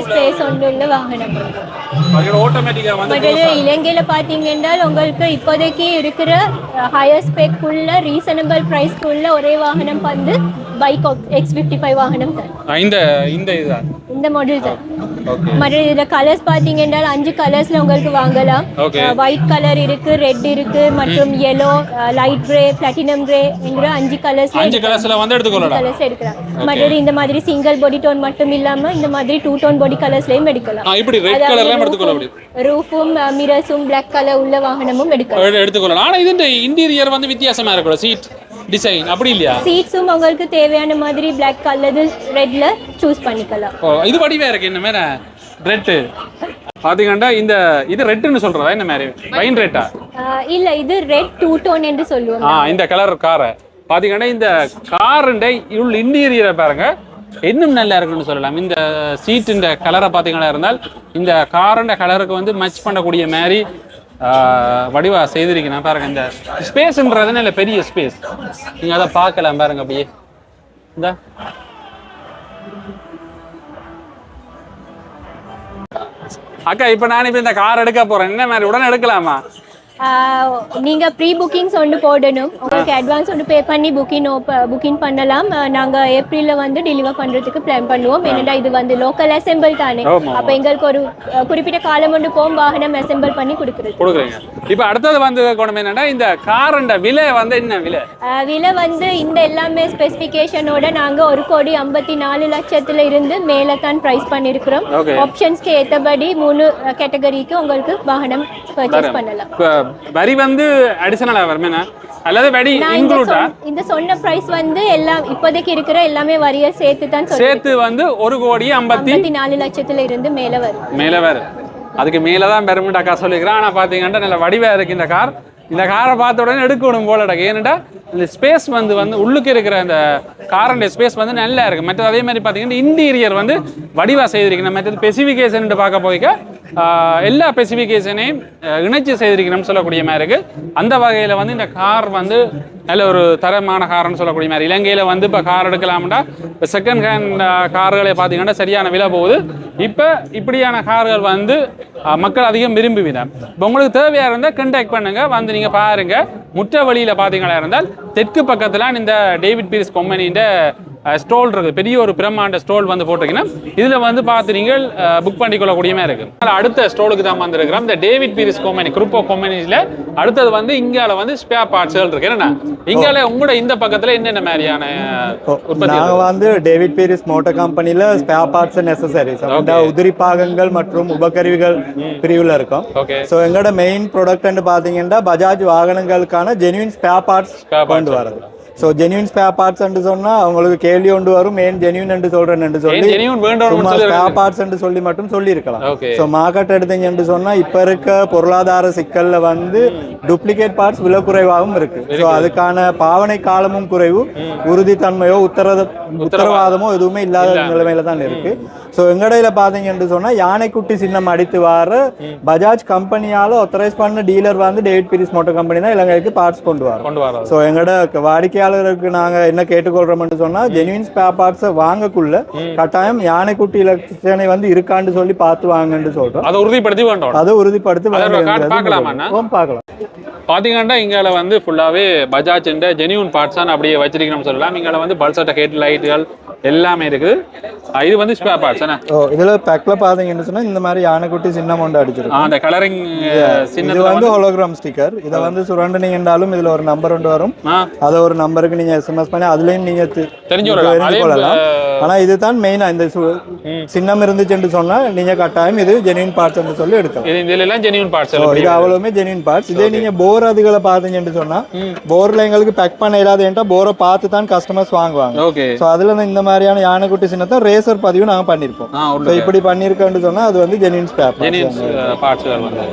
Speaker 2: ஸ்பேஸ் உள்ள.
Speaker 1: ஒன்று உள்ள வாகனம்.
Speaker 2: ஆட்டோமேட்டிக்கா வந்து
Speaker 1: இலங்கையில் உங்களுக்கு இப்போதைக்கு இருக்கிற ஹையர் ஸ்பெக்குள்ள ரீசனபிள் ப்ரைஸ்க்குள்ள ஒரே வாகனம் வந்து பைக் எக்ஸ் ஃபிஃப்டி ஃபைவ் வாகனம்
Speaker 2: இந்த இந்த இதுதான்.
Speaker 1: இந்த மாடல் தான்.
Speaker 2: ஓகே.
Speaker 1: மற்ற இதில் கலர்ஸ் பார்த்தீங்கன்னா அஞ்சு கலர்ஸில் உங்களுக்கு வாங்கலாம். ஒயிட் கலர் இருக்கு ரெட் இருக்கு மற்றும் yellow லைட் கிரே பிளாட்டினம் கிரேங்கிற அஞ்சு கலர்ஸ்ல
Speaker 2: அஞ்சு கலர்ஸ்ல வந்து எடுத்துக்கொள்ளலாம்.
Speaker 1: கலர்ஸ் எடுக்கலாம். மற்றது இந்த மாதிரி சிங்கிள் பாடி டோன் மட்டும் இல்லாம இந்த மாதிரி டூ டோன் பாடி கலர்ஸ்லயும் எடுக்கலாம்.
Speaker 2: இப்படி
Speaker 1: ரூஃபும் மிரர்ஸும் பிளாக் கலர் உள்ள வாகனமும் எடுக்கலாம்.
Speaker 2: எடு- எடுத்துக்கொள்ளலாம். ஆனா இது இன்டீரியர் வந்து வித்தியாசமா இருக்கும் சீட் டிசைன் அப்படி இல்லையா?
Speaker 1: சீட்ஸும் உங்களுக்கு தேவையான மாதிரி பிளாக் அல்லது ரெட்ல சூஸ் பண்ணிக்கலாம்.
Speaker 2: ஓ இது வடிவா இருக்கு என்ன மேல ரெட்டு பாத்தீங்கன்னா இந்த இது ரெட்டுன்னு சொல்றதா? என்ன மாதிரி? வைன் ரெட்டா
Speaker 1: இல்ல இது ரெட் டூ டோன் என்று சொல்லுவோம்.
Speaker 2: ஆ இந்த கலர் காரை பாத்தீங்கன்னா இந்த காருண்ட உள்ள இன்டீரியரை பாருங்க. இன்னும் நல்லா இருக்குன்னு சொல்லலாம். இந்த சீட்டின் கலரை பார்த்தீங்களா இருந்தால் இந்த காரோட கலருக்கு வந்து மச் பண்ணக்கூடிய மாதிரி வடிவா செய்திருக்கேன். பாருங்க இந்த ஸ்பேஸ்ன்றது நல்ல பெரிய ஸ்பேஸ் நீங்க அதை பார்க்கலாம் பாருங்க அப்படியே. இந்த. அக்கா இப்போ நான் இப்போ இந்த கார் எடுக்க போறேன். என்ன மாதிரி உடனே எடுக்கலாமா?
Speaker 1: ஆஹ் நீங்க ப்ரீ புக்கிங்ஸ் ஒன்று போடணும். உங்களுக்கு அட்வான்ஸ் ஒன்று பே பண்ணி புக்கிங் புக்கிங் பண்ணலாம். ஆஹ் நாங்க ஏப்ரல்ல வந்து டெலிவர் பண்றதுக்கு பிளான் பண்ணுவோம். ஏன்னா இது வந்து லோக்கல் அசெம்பிள் தானே. அப்ப எங்களுக்கு ஒரு குறிப்பிட்ட காலம் ஒன்று போகும் வாகனம் அசெம்பிள் பண்ணி கொடுக்குறது.
Speaker 2: கொடுக்குறீங்க. இப்போ அடுத்தது வந்து என்னன்னா இந்த காரண்ட விலை வந்து என்ன விலை?
Speaker 1: விலை வந்து இந்த எல்லாமே ஸ்பெசிஃபிகேஷனோட நாங்க ஒரு கோடி ஐம்பத்தி நாலு லட்சத்துல இருந்து மேலே தான் ப்ரைஸ் பண்ணியிருக்கிறோம். ஆப்ஷன்ஸ்க்கு ஏற்றபடி மூணு கேட்டகரிக்கு உங்களுக்கு வாகனம் பர்ச்சேஸ் பண்ணலாம்
Speaker 2: இப்ப வரி வந்து அடிஷனலா வருமேனா? அல்லது வரி இன்க்ளூடா
Speaker 1: இந்த சொன்ன பிரைஸ் வந்து எல்லாம் இப்போதைக்கு இருக்கிற எல்லாமே வரிய சேர்த்து தான்
Speaker 2: சேர்த்து வந்து ஒரு கோடி ஐம்பத்தி
Speaker 1: நாலு லட்சத்துல இருந்து மேல வரும்.
Speaker 2: மேல வேறு அதுக்கு மேல தான் பெருமிட் அக்கா சொல்லிக்கிறேன் ஆனா பாத்தீங்கன்னா நல்ல வடிவா இருக்கு இந்த கார். இந்த காரை பார்த்த உடனே எடுக்கணும் போல இருக்கு ஏன்டா இந்த ஸ்பேஸ் வந்து வந்து உள்ளுக்கு இருக்கிற அந்த காரோட ஸ்பேஸ் வந்து நல்லா இருக்கு. மற்றது அதே மாதிரி பாத்தீங்கன்னா இன்டீரியர் வந்து வடிவா செய்திருக்கணும். மற்றது ஸ்பெசிஃபிகேஷன் பார்க்க போய்க்க எல்லா ஸ்பெசிஃபிகேஷனையும் இணைச்சி செய்திருக்கணும்னு சொல்லக்கூடிய மாதிரி இருக்குது அந்த வகையில் வந்து இந்த கார் வந்து நல்ல ஒரு தரமான கார்னு சொல்லக்கூடிய மாதிரி. இலங்கையில் வந்து இப்போ கார் எடுக்கலாம்டா. இப்போ செகண்ட் ஹேண்ட் கார்களை பார்த்தீங்கன்னா சரியான விலை போகுது. இப்போ இப்படியான கார்கள் வந்து மக்கள் அதிகம் விரும்புவிதான் இப்போ உங்களுக்கு தேவையாக இருந்தால் கண்டாக்ட் பண்ணுங்கள் வந்து நீங்கள் பாருங்கள் முற்ற வழியில பார்த்தீங்களா இருந்தால் தெற்கு பக்கத்துல இந்த டேவிட் பீரிஸ் கம்பெனின்ற ஸ்டோல் இருக்கு பெரிய ஒரு பிரம்மாண்ட ஸ்டோல் வந்து போட்டிருக்கீங்கன்னா இதுல வந்து பார்த்து நீங்கள் புக் பண்ணிக்கொள்ளக்கூடிய மாதிரி இருக்கு. அதனால அடுத்த ஸ்டோலுக்கு தான் வந்திருக்கிறோம். இந்த David Peiris company group of கம்பெனிஸ்ல அடுத்தது வந்து இங்கால வந்து ஸ்பேர் பார்ட்ஸ்கள் இருக்கு. என்னன்னா இங்கால உங்களோட இந்த பக்கத்துல என்னென்ன மாதிரியான உற்பத்தி
Speaker 5: நாங்க வந்து டேவிட் பீரிஸ் மோட்டார் கம்பெனில ஸ்பேர் பார்ட்ஸ் அண்ட் நெசசரிஸ் உதிரி பாகங்கள் மற்றும் உபகருவிகள் பிரிவுல இருக்கோம். ஸோ எங்களோட மெயின் ப்ராடக்ட்னு பார்த்தீங்கன்னா பஜாஜ் வாகனங்களுக்கான ஜெனுவின் ஸ்பேர் பார்ட்ஸ். கொண்டு வரது ஸோ ஜெனுவின் ஸ்பேர் பார்ட்ஸ் சொன்னா அவங்களுக்கு கேள்வி கொண்டு வரும் மெயின் ஜெனுவின் என்று சொல்றேன் என்று சொல்லி சும்மா
Speaker 2: சொல்லி
Speaker 5: ஸ்பேர் பார்ட்ஸ் சொல்லி மட்டும் சொல்லி இருக்கலாம்
Speaker 2: Okay.
Speaker 5: ஸோ மார்க்கெட் எடுத்தீங்கன்னு சொன்னா இப்ப இருக்க பொருளாதார சிக்கல்ல வந்து டூப்ளிகேட் பார்ட்ஸ் விலை குறைவாகவும் இருக்கு. ஸோ அதுக்கான பாவனை காலமும் குறைவு உறுதித்தன்மையோ உத்தரத உத்தரவாதமோ எதுவுமே இல்லாத நிலைமையில தான் இருக்கு. ஸோ எங்கடையில பாத்தீங்கன்னு சொன்னா யானைக்குட்டி சின்னம் அடித்து வர பஜாஜ் கம்பெனியால ஒத்தரைஸ் பண்ண டீலர் வந்து டேவிட் பீரிஸ் மோட்டர் கம்பெனி தான் இலங்கைக்கு பார்ட்ஸ் கொண்டு வரோம்.
Speaker 2: கொண்டு வராது.
Speaker 5: ஸோ எங்களோட வாடிக்கையாளருக்கு நாங்க என்ன கேட்டுக்கொள்றோம்னு சொன்னா ஜெனுவின் ஸ்பேர் பார்ட்ஸை வாங்கக்குள்ள கட்டாயம் யானைக்குட்டி இலட்சணை வந்து இருக்கான்னு சொல்லி பார்த்து வாங்கன்னு சொல்றோம்.
Speaker 2: அதை உறுதிப்படுத்தி வேண்டாம்.
Speaker 5: அதை உறுதிப்படுத்தி? ஓம் பார்க்கலாம்
Speaker 2: பாத்தீங்கன்னா இங்கால வந்து ஃபுல்லாவே பஜாஜ் ஜெனியூன் பார்ட்ஸ் தான் அப்படியே வச்சிருக்கணும்னு சொல்லலாம். இங்கால வந்து பல்சட்ட ஹெட் லைட்டுகள் எல்லாமே இருக்குது. இது வந்து ஸ்பேர் பார்ட்ஸ்
Speaker 5: ஓ இதுல பேக்ல பாத்தீங்கன்னு சொன்னா இந்த மாதிரி யானைக்குட்டி சின்னம் ஒன்று அடிச்சிருக்கோம்.
Speaker 2: அந்த கலரிங்
Speaker 5: இது
Speaker 2: சின்னத்துல
Speaker 5: வந்து ஹோலோகிராம் ஸ்டிக்கர் இதை வந்து சுரண்டினீங்கன்றாலும் இதுல ஒரு நம்பர் ஒன்று வரும். அதை ஒரு நம்பருக்கு நீங்க எஸ்எம்எஸ் பண்ணி அதுலயும் நீங்க தி-
Speaker 2: தெரிஞ்சு கொள்ளலாம்.
Speaker 5: தெரிந்து
Speaker 2: அதே,
Speaker 5: கொள்ளலாம்
Speaker 2: அஹ்,
Speaker 5: ஆனா இதுதான் மெயினா இந்த சு- சின்னம் இருந்துச்சுன்னு சொன்னா நீங்க கட்டாயம் இது ஜெனுவின் பார்ட்ஸ் சொல்லி எடுக்கலாம்.
Speaker 2: இது இதுல எல்லாம் ஜெனியூன் பார்ட்ஸ்
Speaker 5: இது அவ்வளவுமே ஜெனுவின் பார்ட்ஸ் இதே நீங்க போர் அதுகளை பாத்தீங்கன்னு சொன்னா போர்ல எங்களுக்கு பேக் பண்ண இல்லாதேன்ட்டா போரை பார்த்து தான் கஸ்டமர்ஸ் வாங்குவாங்க.
Speaker 2: ஓகே
Speaker 5: ஸோ அதுல இந்த- மாதிரியான யானைக்குட்டி சின்னத்தை ரேசர் பதிவு நாங்க ஸோ
Speaker 2: உள்ள
Speaker 5: இப்படி பண்ணிருக்கோன்னு சொன்னா அது வந்து
Speaker 2: ஜெனியூன் பார்ட்ஸ்கள் வந்து.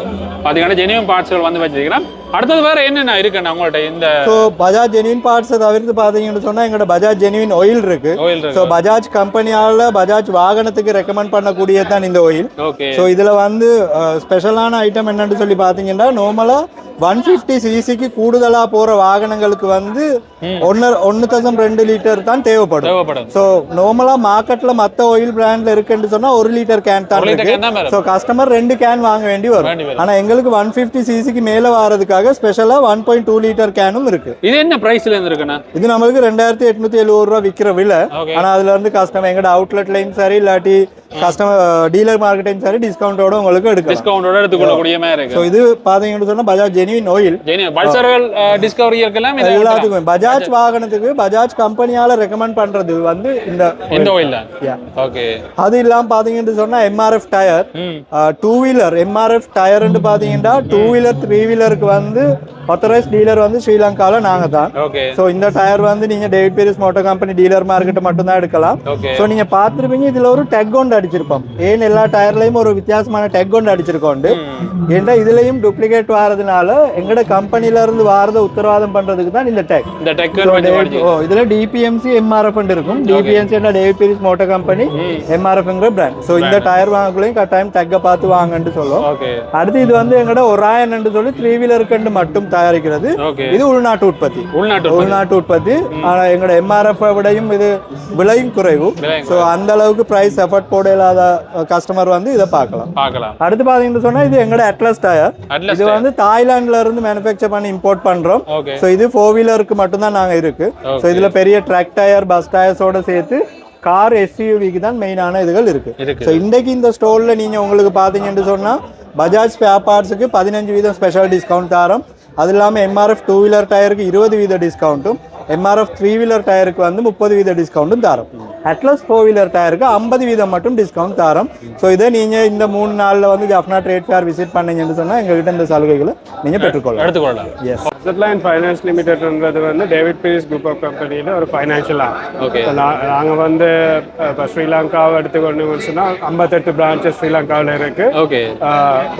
Speaker 2: பாத்தீங்கன்னா ஜெனியூன் பார்ட்ஸ்கள் வந்து வச்சிருக்கிறேன் அடுத்தது வேற என்னென்ன இருக்குண்ணா உங்கள்ட்ட இந்த
Speaker 5: ஸோ பஜாஜ் ஜெனுவின் பார்ட்ஸை தவிர்த்து பார்த்தீங்கன்னு சொன்னா எங்களோட பஜாஜ் ஜெனுவின் ஆயில் இருக்கு. ஸோ பஜாஜ் கம்பெனியால பஜாஜ் வாகனத்துக்கு ரெக்கமெண்ட் பண்ணக்கூடியது தான் இந்த ஆயில் ஸோ இதுல வந்து ஸ்பெஷலான ஐட்டம் என்னன்னு சொல்லி பார்த்தீங்கன்னா நார்மலா ஒன் ஃபிஃப்டி சிசிக்கு கூடுதலா போற வாகனங்களுக்கு வந்து ஒன்னு ஒன்னு தசம் ரெண்டு லிட்டர் தான் தேவைப்படும்.
Speaker 2: தேவைப்படும்.
Speaker 5: ஸோ நார்மலா மார்க்கெட்ல மத்த ஆயில் பிராண்ட்ல இருக்குன்னு சொன்னா ஒரு லிட்டர் கேன் தான் இருக்கு. ஸோ கஸ்டமர் ரெண்டு கேன் வாங்க வேண்டி வரும். ஆனா எங்களுக்கு ஒன் ஃபிஃப்டி சிசிக்கு மேல வாரதுக்காக ஸ்பெஷலா ஒன் பாயிண்ட் டூ லிட்டர் கேனும் இருக்கு.
Speaker 2: இது என்ன பிரைஸ்ல இருக்குண்ணா?
Speaker 5: இது நம்மளுக்கு ரெண்டாயிரத்தி எட்நூத்தி எழுபது ரூபா விற்கிற விலை. ஆனா அதுல இருந்து கஸ்டமர் எங்கட அவுட்லெட்லையும் சரி இல்லாட்டி கஸ்டமர் டீலர் மார்க்கெட்டையும் சரி டிஸ்கவுண்டோட உங்களுக்கு எடுக்கலாம்.
Speaker 2: டிஸ்கவுண்டோட எடுத்துக்கொள்ளக்கூடிய மாதிரி இருக்கு.
Speaker 5: ஸோ இது பாத்தீங்கன்னு சொன்னா பஜாஜ் ஆயில்
Speaker 2: ஜெனியூன் பல்சர்கள் டிஸ்கவரி இருக்கலாம்
Speaker 5: எல்லாத்துக்குமே. பஜாஜ் வாகனத்துக்கு பஜாஜ் கம்பெனியால ரெக்கமெண்ட் பண்றது வந்து இந்த
Speaker 2: ஆயில். ஓகே
Speaker 5: அது இல்லாம பாத்தீங்கன்னு சொன்னா MRF tyre two wheeler MRF டயர்னு பாத்தீங்கன்னா டூ வீலர் த்ரீ வீலருக்கு வந்து ஆத்தரைஸ் டீலர் வந்து ஸ்ரீலங்கால நாங்க தான் ஸோ இந்த டயர் வந்து நீங்க David Peiris motor company dealer market மட்டும் தான் எடுக்கலாம் ஸோ நீங்க பார்த்துருப்பீங்க இதுல ஒரு டெக் ஒன்று அடிச்சிருப்போம். ஏன் எல்லா டயர்லயும் ஒரு வித்தியாசமான டெக் கொண்டு அடிச்சிருக்கோம் ஏன்டா இதுலயும் டூப்ளிகேட் வாரதுனால எங்கட கம்பெனில இருந்து வாரத உத்தரவாதம் பண்றதுக்கு தான் இந்த டெக்
Speaker 2: இந்த டெக்
Speaker 5: ஓ, இதுல டிபிஎம்சி எம்ஆர்எஃப் இருக்கும். டிபிஎம்சி டேவிட் பீரிஸ் மோட்டர் கம்பெனி எம்ஆர்எஃப்ங்கிற பிராண்ட் ஸோ இந்த டயர் வாங்கக்குள்ளேயும் கட்டாயம் டெக்கை பார்த்து வாங்கன்னு சொல்லும். அடுத்து இது வந்து எங்கட ஒராயன் சொல்லி த்ரீ வீலருக்கு மட்டும் தயாரிக்கிறது. இது உள்நாட்டு உற்பத்தி.
Speaker 2: உள்நாட்டு
Speaker 5: உள்நாட்டு உற்பத்தி. ஆனா எங்கட எம்ஆர்எஃப் விடையும் இது விலையும் குறைவு. ஸோ அந்த அளவுக்கு பிரைஸ் எஃபர்ட் போட இல்லாத கஸ்டமர் வந்து இதை பார்க்கலாம்.
Speaker 2: பார்க்கலாம்.
Speaker 5: அடுத்து பாத்தீங்கன்னு சொன்னா இது எங்கட அட்லஸ் டயர் இது வந்து தாய்லாந்துல இருந்து மேனுஃபேக்சர் பண்ணி இம்போர்ட் பண்றோம். ஸோ இது ஃபோர் வீலருக்கு மட்டும்தான் நாங்க இருக்கு. ஸோ. இதுல பெரிய ட்ரக் டயர் பஸ் டயர்ஸோட சேர்த்து கார் எஸ்யூவிக்கு தான் மெயினான இதுகள் இருக்கு.
Speaker 2: இருக்கு.
Speaker 5: ஸோ இன்றைக்கு இந்த ஸ்டோர்ல நீங்க உங்களுக்கு பாத்தீங்கன்னு சொன்னா பஜாஜ் ஸ்பேர் பார்ட்ஸுக்கு பதினஞ்சு வீதம் ஸ்பெஷல் டிஸ்கவுண்ட் தரோம். அது இல்லாமல் எம்ஆர்எஃப் டூ வீலர் டயருக்கு இருபது வீத டிஸ்கவுண்ட்டும் எம்ஆர்எஃப் த்ரீ வீலர் டயருக்கு வந்து முப்பது வீத டிஸ்கவுண்ட்டும் தரோம். அட்லஸ் ஃபோர் வீலர் டயருக்கு ஐம்பது வீதம் மட்டும் டிஸ்கவுண்ட் தரோம். ஸோ இதை நீங்கள் இந்த மூணு நாளில் வந்து ஜஃப்னா ட்ரேட் ஃபேர் விசிட் பண்ணீங்கன்னு சொன்னால் எங்ககிட்ட இந்த சலுகைகளை நீங்கள் பெற்றுக்கொள்ளலாம்.
Speaker 2: எடுத்துக்கொள்ளலாம்.
Speaker 5: எஸ்
Speaker 7: அசட்லைன் ஃபைனான்ஸ் லிமிடெட்ன்றது வந்து டேவிட் பீரிஸ் குரூப் ஆஃப் கம்பெனியில் ஒரு ஃபைனான்ஷியல் ஆப்
Speaker 2: ஓகே
Speaker 7: நாங்கள் வந்து இப்போ ஸ்ரீலங்காவை எடுத்துக்கொண்டு சொன்னால் ஐம்பத்தெட்டு பிரான்ச்சஸ் ஸ்ரீலங்காவில் இருக்குது
Speaker 2: ஓகே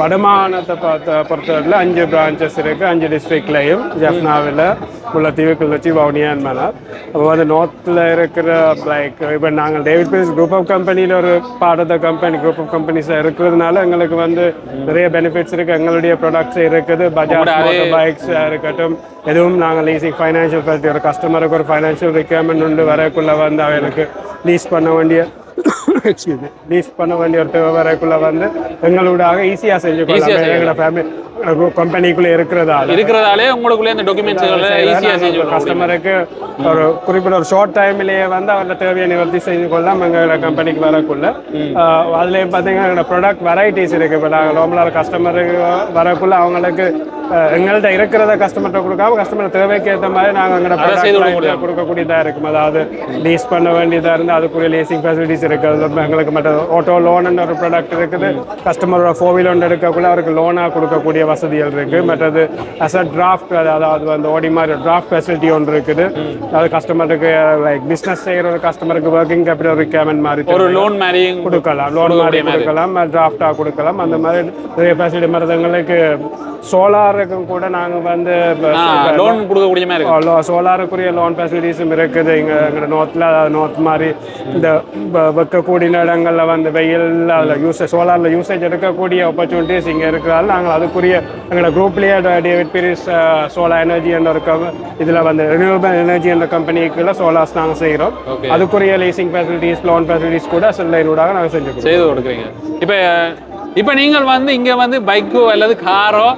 Speaker 7: வடமாகாணத்தை பார்த்த பொறுத்தவரையில் அஞ்சு பிரான்ச்சஸ் இருக்குது அஞ்சு டிஸ்ட்ரிக்ட்லையும் ஜஃப்னாவில் முல்லைத்தீவு கிளர்ச்சி வவுனியான் மலர் அப்போ வந்து நார்த்தில் இருக்கிற லைக் இப்போ நாங்கள் டேவிட் பீரிஸ் குரூப் ஆஃப் கம்பெனியில் ஒரு part of the company group of கம்பெனிஸாக இருக்கிறதுனால எங்களுக்கு வந்து நிறைய பெனிஃபிட்ஸ் இருக்குது எங்களுடைய ப்ராடக்ட்ஸ் இருக்குது. பஜாஜ்
Speaker 2: அதே-
Speaker 7: பைக்ஸ் இருக்கட்டும். எதுவும் நாங்கள் லீசிங் ஃபைனான்ஷியல் ஃபெசிலிட்டி ஒரு கஸ்டமருக்கு ஒரு ஃபைனான்ஷியல் ரிக்யர்மெண்ட் உண்டு வரக்குள்ள வந்து அவனுக்கு லீஸ் பண்ண வேண்டிய லீஸ் பண்ண வேண்டிய ஒரு வரக்குள்ள வந்து எங்களோடாக ஈஸியாக செஞ்சு கொள்ளலாம் எங்களோட ஃபேமிலி கம்பெனிக்குள்ளே இருக்கிறதால.
Speaker 2: இருக்கிறதாலே உங்களுக்குள்ளே இந்த டாக்குமெண்ட்ஸ்களை ஈஸியா செஞ்சு.
Speaker 7: கஸ்டமருக்கு ஒரு குறிப்பிட்ட ஒரு ஷார்ட் டைம்லயே வந்து அவரோட தேவையை நிவர்த்தி செய்து கொள்ளலாம் எங்களோட கம்பெனிக்கு வரக்குள்ள ஆஹ் அதுல பார்த்தீங்கன்னா எங்களோட ப்ராடக்ட் வெரைட்டிஸ் இருக்கு. இப்போ நாங்கள் நார்மலாக கஸ்டமருக்கு வரக்குள்ள அவங்களுக்கு எங்கள்கிட்ட இருக்கிறத கஸ்டமர்கிட்ட கொடுக்காம கஸ்டமர் தேவைக்கு ஏற்ற மாதிரி நாங்கள் எங்களோட ப்ராடக்ட் கொடுக்கக்கூடியதாக இருக்கும். அதாவது லீஸ் பண்ண வேண்டியதாக இருந்து அதுக்குரிய லீசிங் ஃபெசிலிட்டிஸ் இருக்குது எங்களுக்கு மட்டும் ஆட்டோ லோன் ஒரு ப்ராடக்ட் இருக்குது. கஸ்டமரோட ஃபோர் வீல் ஒன்று எடுக்கக்குள்ள அவருக்கு லோனாக கொடுக்கக்கூடிய வசதிகள் இருக்குது மற்றது அஸ் அ டிராஃப்ட் அதாவது வந்து ஓடி மாதிரி டிராஃப்ட் ஃபெசிலிட்டி ஒன்று இருக்குது. அது கஸ்டமருக்கு லைக் பிஸ்னஸ் செய்கிற ஒரு கஸ்டமருக்கு ஒர்க்கிங் கேபிட்டல் ரிக்யர்மெண்ட் மாதிரி
Speaker 2: ஒரு. லோன் மாதிரி
Speaker 7: கொடுக்கலாம். லோன் மாதிரி கொடுக்கலாம் டிராஃப்டாக கொடுக்கலாம். அந்த மாதிரி நிறைய ஃபெசிலிட்டி மருந்துங்களுக்கு சோலாருக்கும் கூட நாங்கள் வந்து
Speaker 2: லோன் கொடுக்கக்கூடிய மாதிரி
Speaker 7: சோலாருக்குரிய லோன் ஃபெசிலிட்டிஸும் இருக்குது. இங்கே எங்களோட நோத்தில் அதாவது நோத் மாதிரி இந்த வைக்கக்கூடிய இடங்கள்ல வந்து வெயில் அதில் யூசேஜ் சோலாரில் யூசேஜ் எடுக்கக்கூடிய ஆப்பர்ச்சுனிட்டிஸ் இங்கே இருக்கிறதால நாங்கள் அதுக்குரிய எங்களோட குரூப்லேயே டேவிட் பீரிஸ் சோலார் எனர்ஜி என்ற ஒரு இதில் வந்து ரினியூவபிள் எனர்ஜி என்ற கம்பெனிக்குள்ள சோலார்ஸ் நாங்கள் செய்கிறோம். அதுக்குரிய லீசிங் ஃபெசிலிட்டிஸ் லோன் ஃபெசிலிட்டிஸ் கூட செல்லைனூடாக நாங்கள் செஞ்சு
Speaker 2: செய்து கொடுக்குறீங்க. இப்போ இப்போ நீங்கள் வந்து இங்கே வந்து பைக்கோ அல்லது காரோ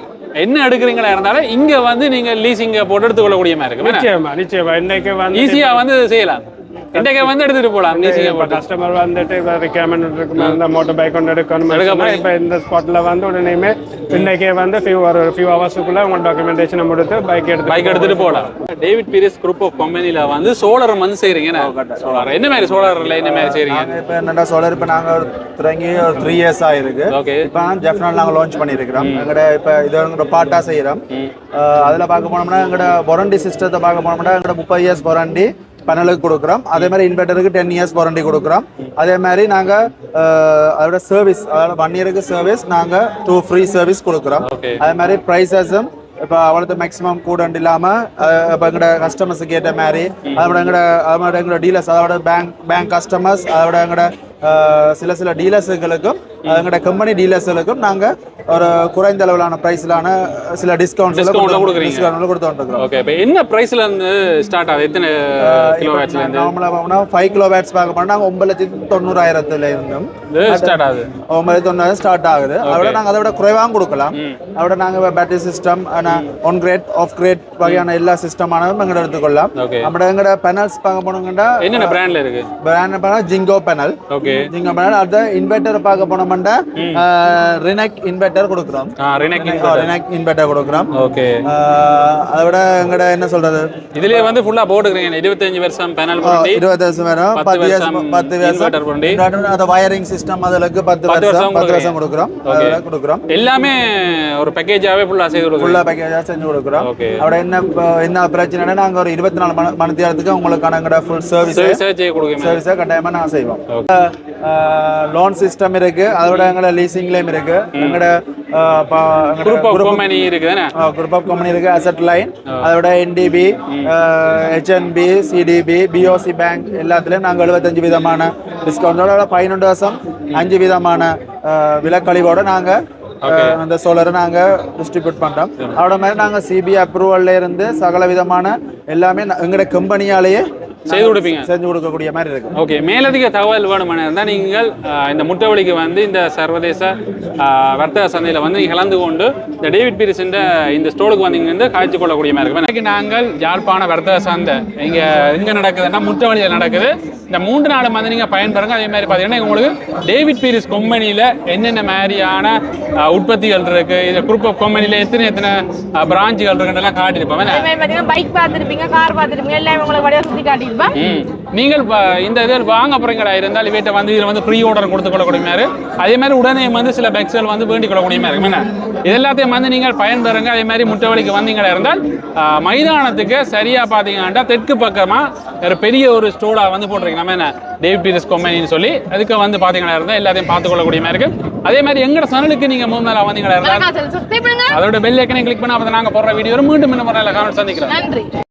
Speaker 2: என்ன எடுக்கிறீங்களா இருந்தாலும் இங்கே வந்து நீங்கள் லீசிங்கை போட்டு எடுத்துக்கொள்ளக்கூடிய மாதிரி இருக்கு
Speaker 7: நிச்சயமா நிச்சயமா. இன்னைக்கு வந்து
Speaker 2: ஈஸியாக வந்து செய்யலாம். இன்றைக்கு வந்து எடுத்துகிட்டு போகலாம் லீசிங்கை
Speaker 7: இப்போ கஸ்டமர் வந்துட்டு இப்போ ரிக்யர்மெண்ட் இருக்குமா இந்த மோட்டர் பைக் ஒன்று எடுக்கணும்
Speaker 2: எடுக்க
Speaker 7: எடுக்கணும் இப்போ இந்த ஸ்பாட்டில் வந்து உடனேயுமே இன்னைக்கே வந்து ஃபியூ ஒரு ஃபியூ ஹவர்ஸுக்குள்ள உங்கள் டாக்குமெண்டேஷனை முடித்து பைக் எடுத்து
Speaker 2: பைக் எடுத்துட்டு போகலாம் டேவிட் பீரிஸ் குரூப் ஆஃப் கம்பெனியில் வந்து சோலார் வந்து செய்கிறீங்க சோலார் என்ன மாதிரி சோலாரில் என்ன மாதிரி செய்கிறீங்க
Speaker 4: இப்போ என்னடா சோலார் இப்போ நாங்கள் தொடங்கி ஒரு த்ரீ இயர்ஸ் ஆயிருக்கு.
Speaker 2: ஓகே
Speaker 4: இப்போ ஜெஃப்னால் நாங்கள் லான்ச் பண்ணியிருக்கிறோம். எங்கட இப்போ இது எங்களோட பார்ட்டாக செய்கிறோம் அதில் பார்க்க போனோம்னா எங்களோட வாரண்டி சிஸ்டத்தை பார்க்க போனோம்னா எங்களோட முப்பது இயர்ஸ் வாரண்டி பேனலுக்கு கொடுக்குறோம். அதே மாதிரி இன்வெர்ட்டருக்கு டென் இயர்ஸ் வாரண்டி கொடுக்குறோம். அதே மாதிரி நாங்கள் அதோட சர்வீஸ் அதாவது ஒன் இயருக்கு சர்வீஸ் நாங்கள் டூ ஃப்ரீ சர்வீஸ் கொடுக்குறோம். அதே மாதிரி ப்ரைஸஸும் இப்போ அவ்வளோது மேக்ஸிமம் கூட இல்லாமல் இப்போ எங்களோட கஸ்டமர்ஸுக்கு ஏற்ற மாதிரி அதோட எங்களோட அதோட எங்களோட டீலர்ஸ் அதோட பேங்க் பேங்க் கஸ்டமர்ஸ் அதோட எங்களோட சில சில டீலர்ஸுகளுக்கும் எங்களோட கம்பெனி டீலர்ஸுகளுக்கும் நாங்கள் ஒரு குறைந்த அளவிலான ப்ரைஸிலான சில டிஸ்கவுண்ட்ஸ். டிஸ்கவுண்ட்ல கொடுத்துருக்கோம்
Speaker 2: ஓகே இப்போ என்ன ப்ரைஸ்ல இருந்து ஸ்டார்ட் ஆகுது? எத்தனை கிலோ வாட்ஸ்ல இருந்து?
Speaker 4: நார்மலாக பார்த்தோம்னா ஃபைவ் கிலோ பேட்ஸ் பார்க்க போனால் நாங்கள் ஒன்பது லட்சத்தி தொண்ணூறாயிரத்துல இருந்தும்
Speaker 2: ஸ்டார்ட் ஆகுது.
Speaker 4: ஒன்பது தொண்ணூறு ஸ்டார்ட் ஆகுது. அதோட நாங்கள் அதை விட குறைவாகவும் கொடுக்கலாம். அதோட நாங்கள் battery system one great of great வகையான எல்லா சிஸ்டமானதும் எங்கள்கிட்ட எடுத்துக்கொள்ளலாம். நம்ம எங்களோட பெனல்ஸ் பார்க்க போனோம்னா
Speaker 2: என்னென்ன பிராண்ட்ல இருக்கு?
Speaker 4: பிராண்ட் பார்த்தா Jinko panel
Speaker 2: okay
Speaker 4: Jinko panel அடுத்த இன்வெர்டர் பார்க்க போனோம்னா ரினெக் இன்வெர்டர் கொடுக்குறோம்.
Speaker 2: ரினக்
Speaker 4: ரினெக் இன்வெர்டர் கொடுக்குறோம்.
Speaker 2: ஓகே.
Speaker 4: அதை விட எங்கட என்ன சொல்றது?
Speaker 2: இதுலயே வந்து ஃபுல்லா போட்டுக்கிறீங்க. இருபத்தஞ்சு வருஷம் பேனல் பண்ணி
Speaker 4: இருபது வருஷம் வரும்
Speaker 2: பத்து வருஷம்
Speaker 4: பத்து. வருஷம். அந்த வயரிங் சிஸ்டம் அதுலக்கு பத்து
Speaker 2: வருஷம்
Speaker 4: பத்து வருஷம். கொடுக்குறோம். கொடுக்குறோம்.
Speaker 2: எல்லாமே ஒரு பேக்கேஜாவே ஃபுல்லா செய்து
Speaker 4: ஃபுல்லாக பேக்கேஜாக செஞ்சு கொடுக்குறோம். அவட என்ன என்ன பிரச்சனைனா நாங்கள் ஒரு இருபத்தி நாலு மணி நேரத்துக்கு உங்களுக்கான எங்கட ஃபுல் சர்வீஸ்
Speaker 2: சர்வீஸே
Speaker 4: கட்டாயமாக நாங்கள் செய்வோம். லோன் சிஸ்டம் இருக்கு. அதோட எங்களோட லீசிங்லயும் இருக்கு. எங்களோட
Speaker 2: குரூப் ஆஃப் கம்பெனி இருக்குதானே
Speaker 4: குரூப் ஆஃப் கம்பெனி இருக்கு. அசெட் லைன் அதோட NDB HNB CDP POC bank எல்லாத்துலயும் நாங்க எழுபத்தஞ்சு விதமான டிஸ்கவுண்டோட பதினொன்று வருஷம் அஞ்சு விதமான விலக்கழிவோட நாங்க அஹ், அந்த சோலரை நாங்க டிஸ்ட்ரிபியூட் பண்றோம். அதோட மாதிரி நாங்க சிபி அப்ரூவல்ல இருந்து சகல விதமான எல்லாமே எங்களோட கம்பெனியாலேயே
Speaker 2: செய்து கொடுப்பீங்க?
Speaker 4: செஞ்சு கொடுக்கக்கூடிய மாதிரி இருக்கு.
Speaker 2: ஓகே மேலதிக தகவல் வேணுமான இருந்தால் நீங்கள் இந்த முட்டவழிக்கு வந்து இந்த சர்வதேச வர்த்தக சந்தையில் வந்து நீங்கள் கலந்து கொண்டு இந்த டேவிட் பீரிஸின் இந்த ஸ்டோருக்கு வந்தீங்க வந்து காய்ச்சி கொள்ளக்கூடிய மாதிரி இருக்கும் இன்னைக்கு நாங்கள் யாழ்ப்பாண வர்த்தக சந்தை இங்கே எங்கே நடக்குதுன்னா முட்டவழியில் நடக்குது. இந்த மூன்று நாள் வந்து நீங்கள் பயன்பெறுங்க. அதே மாதிரி பார்த்தீங்கன்னா உங்களுக்கு டேவிட் பீரிஸ் கம்பெனியில் என்னென்ன மாதிரியான உற்பத்திகள் இருக்கு? இது குரூப் ஆஃப் கம்பெனியில் எத்தனை எத்தனை பிரான்ச்சுகள் இருக்குன்றலாம் காட்டியிருப்போம்.
Speaker 6: பைக் பார்த்துருப்பீங்க கார் பார்த்துருப்பீங்க எல்லாமே உங்களுக்கு வழியாக சுற்றி
Speaker 2: ம். நீங்கள் இந்த இதில் வாங்க போறீங்களா? இருந்தால் இவர்கிட்ட வந்து இதில் வந்து ப்ரீ ஆர்டர் கொடுத்து கொள்ளக்கூடிய மாதிரி அதே மாதிரி உடனே வந்து சில பெக்ஸ்கள் வந்து வேண்டிக் கொள்ளக்கூடிய மாதிரி என்ன? இது எல்லாத்தையும் வந்து நீங்கள் பயன்பெறுங்க. அதே மாதிரி முட்டவழிக்கு வந்தீங்களா இருந்தால் மைதானத்துக்கு சரியா பார்த்தீங்கன்னா தெற்கு பக்கமாக ஒரு பெரிய ஒரு ஸ்டோடா வந்து போட்டிருக்கீங்க. நம்ம என்ன? டேவிட் பீரிஸ் கம்பெனின்னு சொல்லி அதுக்கு வந்து பார்த்தீங்களா இருந்தால் எல்லாத்தையும் பார்த்து கொள்ளக்கூடிய மாதிரி இருக்கு. அதே மாதிரி எங்களோட சேனலுக்கு நீங்கள் மூணு நாளாக வந்தீங்களா இருந்தால் அதோட பெல் ஐக்கனை கிளிக் பண்ணால் அப்போ நாங்கள் போடுற வீடியோ மீண்டும் இன்னும் முறையில் காணொலி சந்திக்கிறோம்.
Speaker 6: நன்றி.